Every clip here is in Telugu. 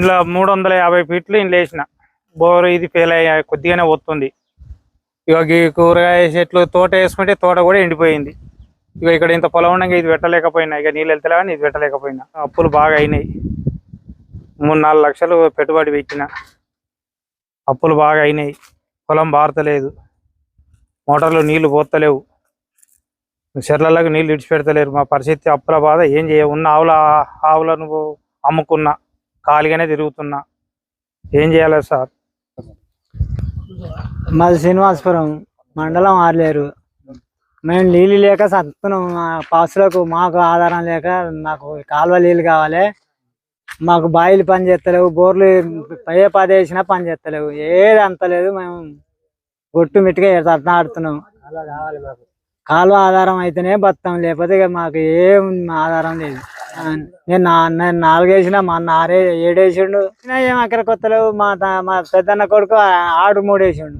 ఇందులో మూడు వందల యాభై ఫీట్లు ఇంట్లో వేసిన. బోర్ ఇది ఫెయిల్ అయ్యా కొద్దిగానే వస్తుంది ఇక ఈ కూరగాయ చెట్లు తోట వేసుకుంటే తోట కూడా ఎండిపోయింది. ఇక ఇక్కడ ఇంత పొలం ఉండగా ఇది పెట్టలేకపోయినా ఇక నీళ్ళు వెళ్తలే కానీ ఇది పెట్టలేకపోయినా. అప్పులు బాగా అయినాయి. మూడు నాలుగు లక్షలు పెట్టుబడి పెట్టిన. అప్పులు బాగా అయినాయి. పొలం బారతలేదు. మోటార్లు నీళ్ళు పోతలేవు. చెర్లలకు నీళ్ళు ఇడిచిపెడతలేరు. మా పరిస్థితి అప్పుల బాధ ఏం చేయ ఉన్న ఆవుల ఆవులను అమ్ముకున్నా. ఖాళీగానే తిరుగుతున్నా. ఏం చేయాలి సార్? మాది శ్రీనివాసపురం మండలం ఆర్లేరు. మేము నీళ్ళు లేక సత్తున్నాం మా పాసులకు మాకు ఆధారం లేక మాకు కాలువ నీళ్ళు కావాలి. మాకు బాయిలు పని చేస్తలేవు బోర్లు ఏ పది వేసినా పని చేస్తలేవు. ఏది అంతలేదు మేము గొట్టు మిట్టుగా ఆడుతున్నాం. కాలువ ఆధారం అయితేనే బతాం లేకపోతే ఇక మాకు ఏం ఆధారం లేదు. నేను నాన్న నేను నాలుగేసిన మా అన్న ఆరే ఏడేసిండు. ఏం అక్కడ కొత్తలేవు మా త- మా పెద్దన్న కొడుకు ఆడు మూడేసిండు.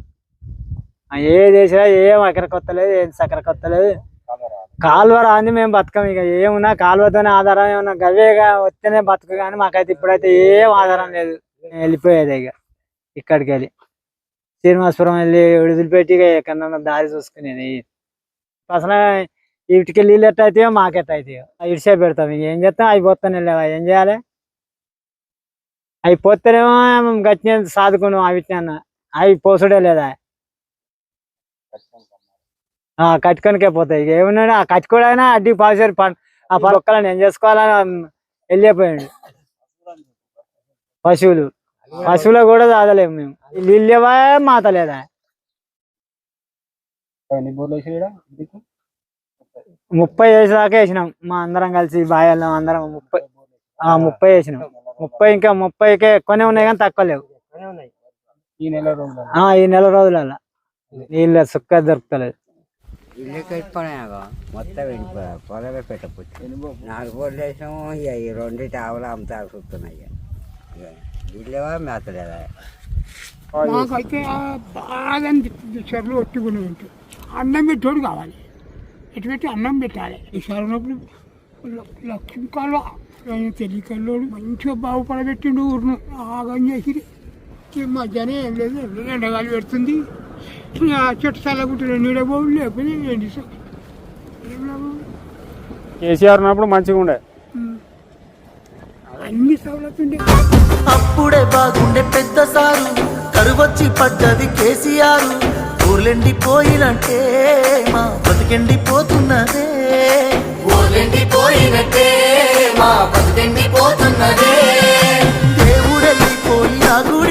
ఆ, ఏది వేసినా ఏం అక్కడ కొత్తలేదు ఏం సక్కర కొత్తలేదు. కాలువ రాంది మేము బతకం ఇక. ఏమున్నా కాలువతోనే ఆధారం ఏమన్నా గవేగా వస్తేనే బతక కానీ మాకైతే ఇప్పుడైతే ఏం ఆధారం లేదు. వెళ్ళిపోయేది ఇక. ఇక్కడికి వెళ్ళి. శ్రీనివాసపురం వెళ్ళి విడుదలపెట్టి ఇక ఎక్కడన్నా దారి చూసుకునేది అసలు వీటికి నీళ్ళు ఎట్ట అవుతాయో మాకెట్ అవుతాయో. ఇడిసే పెడతాం. ఇంకేం చేస్తాం? అవి పోతానే లేవా. ఏం చేయాలి? అవి పోతేనేమో గట్టిన సాదుకున్నాం. అవి అవి పోసుడే లేదా? ఆ, కట్టుకొనికే పోతాయి. ఇక ఆ కట్టుకోడైనా అడ్డి పాసేరు పం ఆ పక్కలను ఏం చేసుకోవాలని వెళ్ళిపోయాడు. పశువులు. పశువులు కూడా తాగలేము మేము. నీళ్ళు లేవా మాత లేదా ఎన్ని బోర్లు వేసి ఈడ? ఇంటికి? ముప్పై వేసి దాకా వేసినాం. మా అందరం కలిసి బాయల్లో అందరం ముప్పై ఆ ముప్పై వేసినాం. ముప్పై ఇంకా ముప్పైకే ఎక్కువనే ఉన్నాయి కానీ తక్కువ లేవు. ఈ నెల రోజులు ఆ ఈ నెల రోజులలో నీళ్ళు సుక్క దొరుకుతలేదు. మొత్తం వెళ్ళిపోయా పొలమే పెట్టకపోతే నాలుగు బోర్లు వేసాము ఇక ఈ రెండింటి ఆవులు మేతలేదా? మాకైతే బాగా చెర్లు ఒట్టుకుని ఉంటే. అన్నం పెట్టోడు కావాలి. ఎటు పెట్టి అన్నం పెట్టాలి. ఈ సరైనప్పుడు లక్ష్మి కాలువ ఆయన తెలియకల్లోడు మంచిగా బాగుపడబెట్టిండు ఊరును. ఆగం చేసి ఈ మధ్యాహ్నం ఏం లేదు ఎండగాలి పెడుతుంది. చెట్టు చల్లగుంటుంది నీడబోవు లేకపోతే ఏంటి సార్ ఏం లాభం? కేసీఆర్ ఉన్నప్పుడు మంచిగా ఉండే. అన్ని సవలతుండే అప్పుడే బాగుండే పెద్ద సారు. కరువచ్చి పడ్డది కేసీఆర్. ఊర్లెండిపోయినట్టే మా బతికెండిపోతున్నదే. ఊర్లెండిపోయినట్టే మా బతికెండిపోతున్నదే. దేవుడెళ్ళిపోయిన గుడిలా దోసిపోయే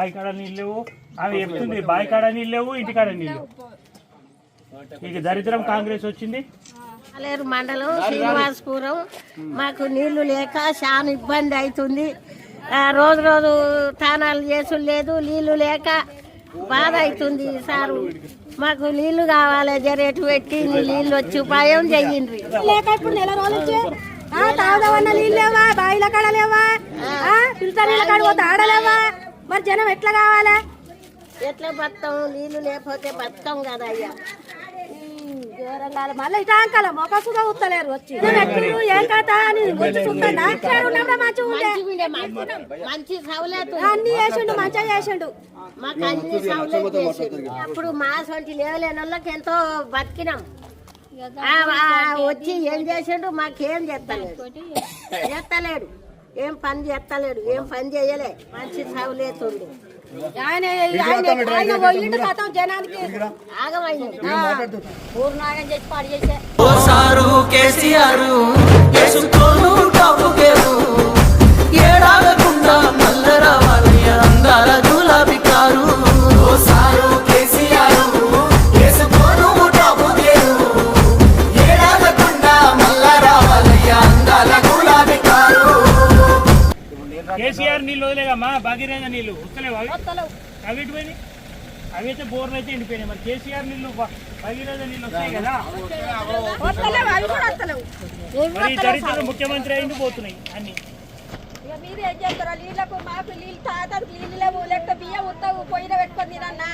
బావి కాడ నీళ్ళు లేవు ఆమె చెప్తుంది బావి కాడ నీళ్ళు లేవు ఇంటికాడ నీళ్ళు. ఇక దరిద్రం కాంగ్రెస్ వచ్చింది? అలేరు మండలం శ్రీనివాసపురం. మాకు నీళ్ళు లేక చాలా ఇబ్బంది అవుతుంది. ఆ, రోజు రోజు తానాలు చేసుడు లేదు నీళ్ళు లేక బాధ అవుతుంది సారు. మాకు నీళ్ళు కావాలి జరేటు పెట్టి నీళ్ళు వచ్చి ఉపాయం చెయ్యండి లేక ఇప్పుడు నెల రోజులు తాగుదామన్న నీళ్ళు లేవా? బావిల కాడ లేవా? నీళ్ళ కాడ పోతే ఆడలేవా మరి జనం ఎట్లా కావాలి? ఎట్లా బతాం? నీళ్ళు లేకపోతే బతాం కదా అయ్యా. మళ్ళీ ఇటా అంకాల మొక్క సుధా ఉత్తలేరు వచ్చి. ఏం కథ అని వచ్చి ఉన్నప్పుడు మంచిగా ఉండే. మంచి- మంచి సౌలత్ అన్ని చేసిండు మంచిగా చేసిండు. మాకు అన్ని సౌలత్ చేసిండు. అప్పుడు మా సొంటి లేవలేని వాళ్ళకి ఎంతో బతికినాం. వచ్చి ఏం చేసిండు మాకేం చేస్తలేడు చేస్తలేడు ఏం పని చేస్తలేడు ఏం పని చేయలే. మంచి చదువులేతుండు ఆయన ఆయన పోయిండు కథం జనానికి ఆగమైంది. పూర్ణాగం చేసి పాడు చేసే. ఓసారు కేసీఆర్ వేసుకోను టాపు గేరు ఏడాగకుండా మల్ల రావాలి అందాల గులాబీ కారు. ఓసారు నీళ్ళు వదిలేదమ్మా భగీరథ నీళ్ళు. వస్తలేవు అవి? అవి పోయినాయి? అవి అయితే బోర్లు అయితే ఎండిపోయినాయి. మరి కేసీఆర్ నీళ్ళు భగీరథ నీళ్ళు వస్తాయి కదా? మరి ముఖ్యమంత్రి అయింది పోతున్నాయి అన్ని. ఇక మీరు ఏం చేస్తారో? నీళ్ళకు మాకు నీళ్ళు తాగడానికి నీళ్ళు లేవు. లేకపోతే బియ్యం ఉత్తవు పొయ్యిలో పెట్టుకొని తినన్నా.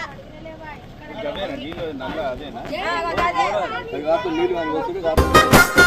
అదే. ఓసారు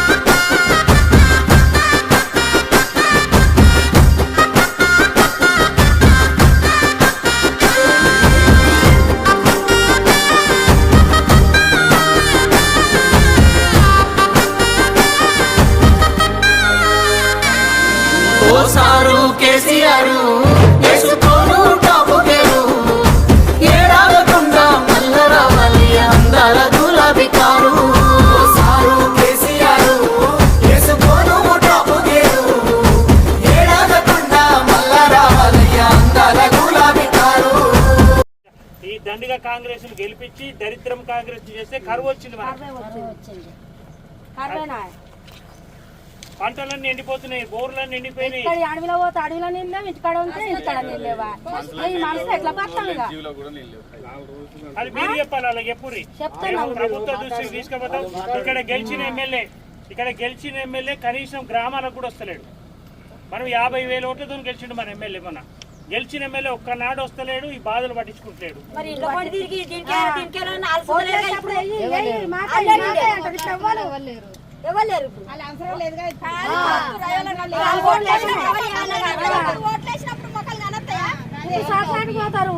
దండిగా కాంగ్రెస్ గెలిపించి దరిద్రం కాంగ్రెస్ చేస్తే కరువు వచ్చింది పంటలన్నీ ఎండిపోతున్నాయి బోర్లన్నీ ఎండిపోయినాయి. అడవిలో పోతే అడవిలో నిందా ఇంటికాడ ఉంటే ఇంటికాడ నిల్లేవా ఈ మనసు ఎట్లా పడతాంగా అది మీరు చెప్పాలి అలాగే చెప్పుర్రి మేము ప్రభుత్వ దృష్టికి తీసుకుపోతాం. ఇక్కడ గెలిచిన ఎమ్మెల్యే ఇక్కడ గెలిచిన ఎమ్మెల్యే కనీసం గ్రామాలకు కూడా వస్తలేడు. మనం యాభై వేల ఓట్లతో గెలిచిండు మన ఎమ్మెల్యే మన గెలిచిన ఎమ్మెల్యే ఒక్కనాడు వస్తలేడు ఈ బాధలు పట్టించుకుంటలేడు. పోతారు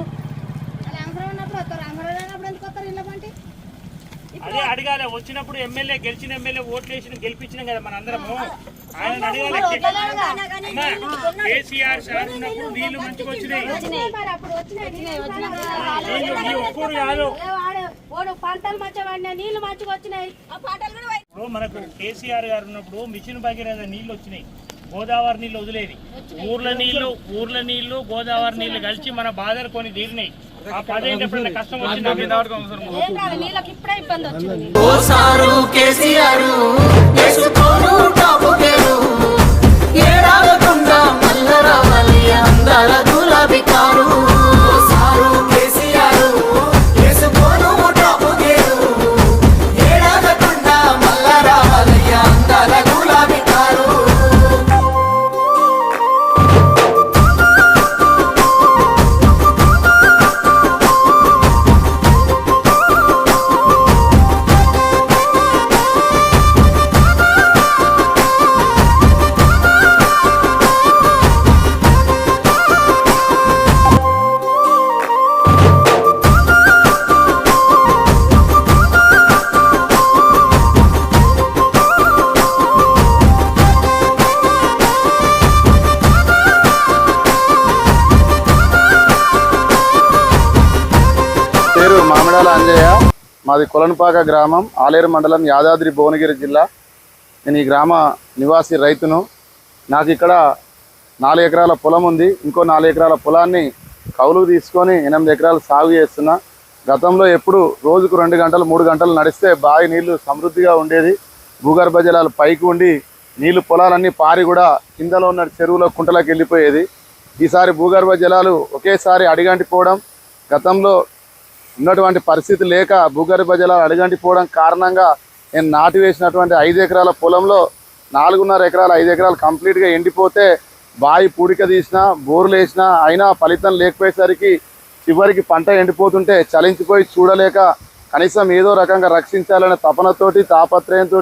అదే అడగాలి. వచ్చినప్పుడు ఎమ్మెల్యే గెలిచిన ఎమ్మెల్యే ఓట్లు వేసిన గెలిపించినాం కదా మన అందరము ఆయన అడగాలి అమ్మా, కేసీఆర్ సార్ ఉన్నప్పుడు నీళ్ళు మంచిగా వచ్చినాయి. కాదు. పంటలు మంచిగా పడినాయి నీళ్ళు మంచిగా వచ్చినాయి. ఇప్పుడు మనకు కేసీఆర్ గారు ఉన్నప్పుడు మిషన్ భగీరథ నీళ్ళు వచ్చినాయి. గోదావరి నీళ్ళు వదిలేది. ఊర్ల నీళ్ళు ఊర్ల నీళ్ళు గోదావరి నీళ్ళు కలిసి మన బాధలు కొన్ని తీరినాయి. ఆ పదేళ్ళు ఎప్పుడైనా కష్టం వచ్చిందా? మాది కొలనుపాక గ్రామం ఆలేరు మండలం యాదాద్రి భువనగిరి జిల్లా. నేను ఈ గ్రామ నివాసి రైతును. నాకు ఇక్కడ నాలుగు ఎకరాల పొలం ఉంది. ఇంకో నాలుగు ఎకరాల పొలాన్ని కౌలు తీసుకొని ఎనిమిది ఎకరాలు సాగు చేస్తున్నా. గతంలో ఎప్పుడు రోజుకు రెండు గంటలు మూడు గంటలు నడిస్తే బావి నీళ్ళు సమృద్ధిగా ఉండేది. భూగర్భ జలాలు పైకి ఉండి నీళ్ళు పొలాలన్నీ పారి కూడా కిందలో ఉన్న చెరువులో కుంటలకు వెళ్ళిపోయేది. ఈసారి భూగర్భ జలాలు ఒకేసారి అడిగంటిపోవడం గతంలో ఉన్నటువంటి పరిస్థితి లేక భూగర్భ జలాలు అడుగంటిపోవడం కారణంగా నేను నాటి వేసినటువంటి ఐదు ఎకరాల పొలంలో నాలుగున్నర ఎకరాలు ఐదు ఎకరాలు కంప్లీట్గా ఎండిపోతే బావి పూడిక తీసినా బోర్లు వేసినా అయినా ఫలితం లేకపోయేసరికి చివరికి పంట ఎండిపోతుంటే చలించిపోయి చూడలేక కనీసం ఏదో రకంగా రక్షించాలనే తపనతోటి తాపత్రయంతో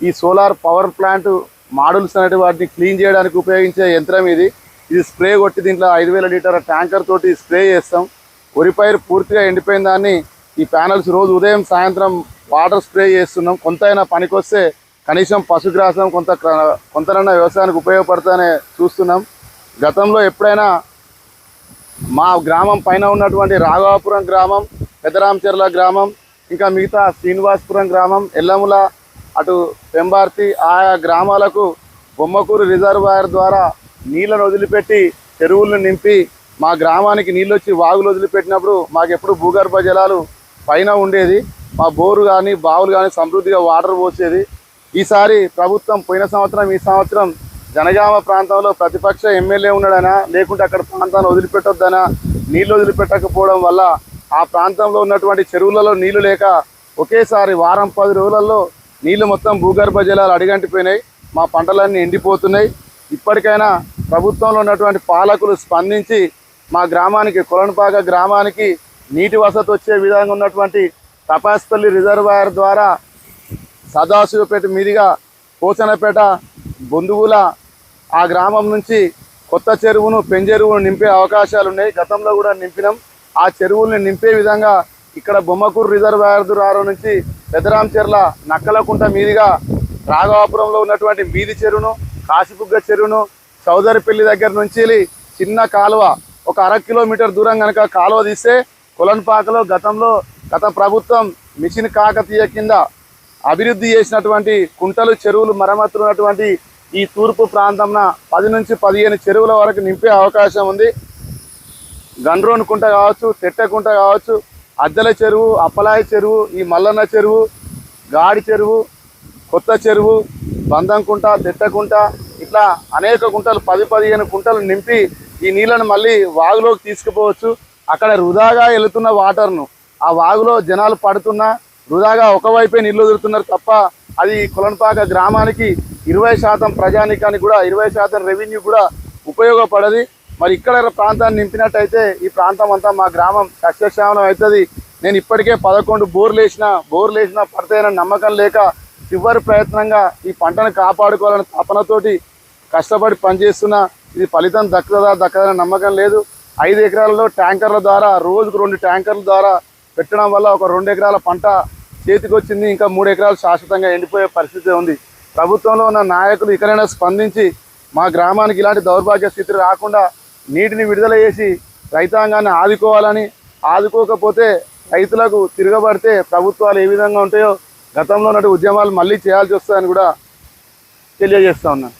ఈ సోలార్ పవర్ ప్లాంట్ మాడుల్స్ అనేటి వాటిని క్లీన్ చేయడానికి ఉపయోగించే యంత్రం ఇది. ఇది స్ప్రే కొట్టి దీంట్లో ఐదు వేల లీటర్ల ట్యాంకర్ తోటి స్ప్రే చేస్తాం. వరి పైరు పూర్తిగా ఎండిపోయిన దాన్ని ఈ ప్యానల్స్ రోజు ఉదయం సాయంత్రం వాటర్ స్ప్రే చేస్తున్నాం. కొంతైనా పనికొస్తే కనీసం పశుగ్రాసం కొంత కొంతనన్నా వ్యవసాయానికి ఉపయోగపడతానే చూస్తున్నాం. గతంలో ఎప్పుడైనా మా గ్రామం పైన ఉన్నటువంటి రాఘవాపురం గ్రామం పెదరాంచెర్ల గ్రామం ఇంకా మిగతా శ్రీనివాసపురం గ్రామం ఎల్లముల అటు పెంబార్తి ఆయా గ్రామాలకు బొమ్మకూరు రిజర్వాయర్ ద్వారా నీళ్ళను వదిలిపెట్టి చెరువులను నింపి మా గ్రామానికి నీళ్ళు వచ్చి వాగులు వదిలిపెట్టినప్పుడు మాకెప్పుడు భూగర్భ జలాలు పైన ఉండేది. మా బోరు కానీ బావులు కానీ సమృద్ధిగా వాటర్ పోసేది. ఈసారి ప్రభుత్వం పోయిన సంవత్సరం ఈ సంవత్సరం జనగామ ప్రాంతంలో ప్రతిపక్ష ఎమ్మెల్యే ఉన్నాడనా? లేకుంటే అక్కడ ప్రాంతాన్ని వదిలిపెట్టొద్దనా? నీళ్ళు వదిలిపెట్టకపోవడం వల్ల ఆ ప్రాంతంలో ఉన్నటువంటి చెరువులలో నీళ్ళు లేక ఒకేసారి వారం పది రోజులలో నీళ్ళు మొత్తం భూగర్భ జలాలు అడిగంటిపోయినాయి. మా పంటలన్నీ ఎండిపోతున్నాయి. ఇప్పటికైనా ప్రభుత్వంలో ఉన్నటువంటి పాలకులు స్పందించి మా గ్రామానికి కొలనుపాక గ్రామానికి నీటి వసతి వచ్చే విధంగా ఉన్నటువంటి తపాస్పల్లి రిజర్వాయర్ ద్వారా సదాశివపేట మీదుగా పోచనపేట బొందుగుల ఆ గ్రామం నుంచి కొత్త చెరువును పెంచెరువును నింపే అవకాశాలు ఉన్నాయి. గతంలో కూడా నింపినాం. ఆ చెరువుల్ని నింపే విధంగా ఇక్కడ బొమ్మకూరు రిజర్వాయర్ ద్వారా నుంచి పెదరాంచెర్ల నక్కలకుంట మీదుగా రాఘవాపురంలో ఉన్నటువంటి మీది చెరువును కాశీబుగ్గ చెరువును చౌదరిపల్లి దగ్గర నుంచి చిన్న కాలువ ఒక అర కిలోమీటర్ దూరం కనుక కాలువ తీస్తే కొలన్పాకలో గతంలో గత ప్రభుత్వం మిషన్ కాకతీయ కింద అభివృద్ధి చేసినటువంటి కుంటలు చెరువులు మరమ్మతులున్నటువంటి ఈ తూర్పు ప్రాంతంన పది నుంచి పదిహేను చెరువుల వరకు నింపే అవకాశం ఉంది. గండ్రోన్ కుంట కావచ్చు తెట్టె కుంట కావచ్చు అద్దెల చెరువు అప్పలాయి చెరువు ఈ మల్లన్న చెరువు గాడి చెరువు కొత్త చెరువు బంధంకుంట తెట్టకుంట ఇట్లా అనేక కుంటలు పది పదిహేను కుంటలు నింపి ఈ నీళ్ళను మళ్ళీ వాగులోకి తీసుకుపోవచ్చు. అక్కడ వృధాగా వెళుతున్న వాటర్ను ఆ వాగులో జనాలు పడుతున్నా వృధాగా ఒకవైపే నీళ్ళు వదులుతున్నారు తప్ప అది కులన్పాక గ్రామానికి ఇరవై శాతం ప్రజానికానికి కూడా ఇరవై శాతం రెవెన్యూ కూడా ఉపయోగపడది. మరి ఇక్కడ ప్రాంతాన్ని నింపినట్టయితే ఈ ప్రాంతం అంతా మా గ్రామం కష్టశ్రామం అవుతుంది. నేను ఇప్పటికే పదకొండు బోర్లు వేసిన బోర్లు వేసిన పడతాయని నమ్మకం లేక చివరి ప్రయత్నంగా ఈ పంటను కాపాడుకోవాలని తపనతోటి కష్టపడి పనిచేస్తున్నా. ఇది ఫలితం దక్కుతుందా దక్కదనే నమ్మకం లేదు. ఐదు ఎకరాలలో ట్యాంకర్ల ద్వారా రోజుకు రెండు ట్యాంకర్ల ద్వారా పెట్టడం వల్ల ఒక రెండు ఎకరాల పంట చేతికొచ్చింది. ఇంకా మూడు ఎకరాలు శాశ్వతంగా ఎండిపోయే పరిస్థితి ఉంది. ప్రభుత్వంలో ఉన్న నాయకులు ఇకనైనా స్పందించి మా గ్రామానికి ఇలాంటి దౌర్భాగ్య స్థితి రాకుండా నీటిని విడుదల చేసి రైతాంగాన్ని ఆదుకోవాలని ఆదుకోకపోతే రైతులకు తిరగబడితే ప్రభుత్వాలు ఏ విధంగా ఉంటాయో గతంలో ఉన్నటువంటి ఉద్యమాలు మళ్ళీ చేయాల్సి వస్తాయని కూడా తెలియజేస్తా ఉన్నాను.